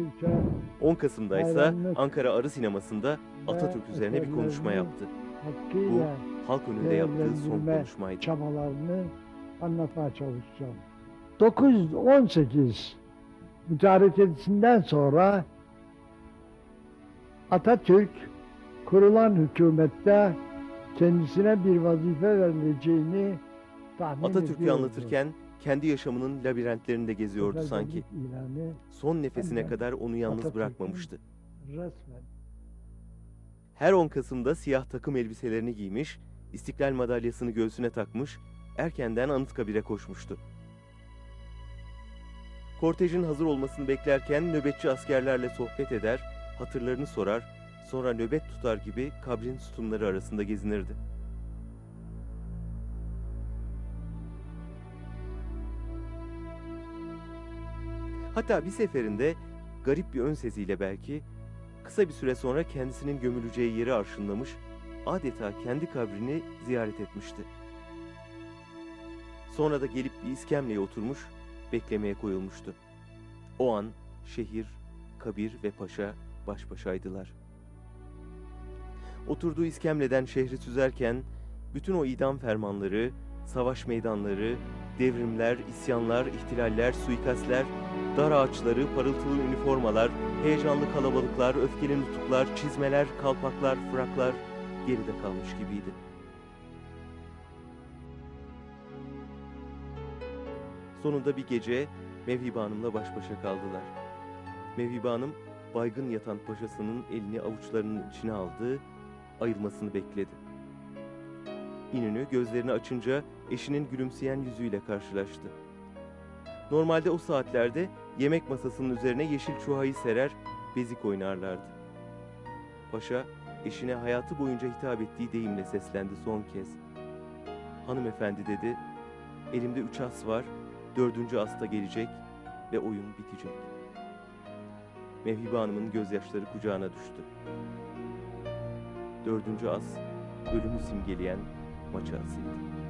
Türk'e 10 Kasım'da ise Ankara Arı Sineması'nda Atatürk üzerine bir konuşma yaptı. hakkıyla Halk önünde yaptığı son konuşmaydı. çabalarını anlatmaya çalışacağım. 918 mütarekesinden sonra Atatürk kurulan hükümette kendisine bir vazife verileceğini tahmin Atatürk'ü anlatırken kendi yaşamının labirentlerinde geziyordu sanki. Son nefesine kadar onu yalnız bırakmamıştı. Her 10 Kasım'da siyah takım elbiselerini giymiş, İstiklal madalyasını göğsüne takmış, erkenden Anıtkabir'e koşmuştu. Kortejin hazır olmasını beklerken nöbetçi askerlerle sohbet eder, hatırlarını sorar, sonra nöbet tutar gibi kabrin sütunları arasında gezinirdi. Hatta bir seferinde garip bir ön seziyle belki kısa bir süre sonra kendisinin gömüleceği yeri arşınlamış, adeta kendi kabrini ziyaret etmişti. Sonra da gelip bir iskemleye oturmuş, beklemeye koyulmuştu. O an şehir, kabir ve paşa baş başaydılar. Oturduğu iskemleden şehri süzerken bütün o idam fermanları, savaş meydanları, devrimler, isyanlar, ihtilaller, suikastler, dar ağaçları, parıltılı üniformalar, heyecanlı kalabalıklar, öfkeli nutuklar, çizmeler, kalpaklar, fraklar geride kalmış gibiydi. Sonunda bir gece Mevhibe Hanım'la baş başa kaldılar. Mevhibe Hanım baygın yatan paşasının elini avuçlarının içine aldı, ayılmasını bekledi. İnönü gözlerini açınca eşinin gülümseyen yüzüyle karşılaştı. Normalde o saatlerde yemek masasının üzerine yeşil çuhayı serer, bezik oynarlardı. Paşa, eşine hayatı boyunca hitap ettiği deyimle seslendi son kez. Hanımefendi dedi, elimde üç as var, dördüncü as da gelecek ve oyun bitecek. Mevhibe Hanım'ın gözyaşları kucağına düştü. Dördüncü as, ölümü simgeleyen maça asıydı.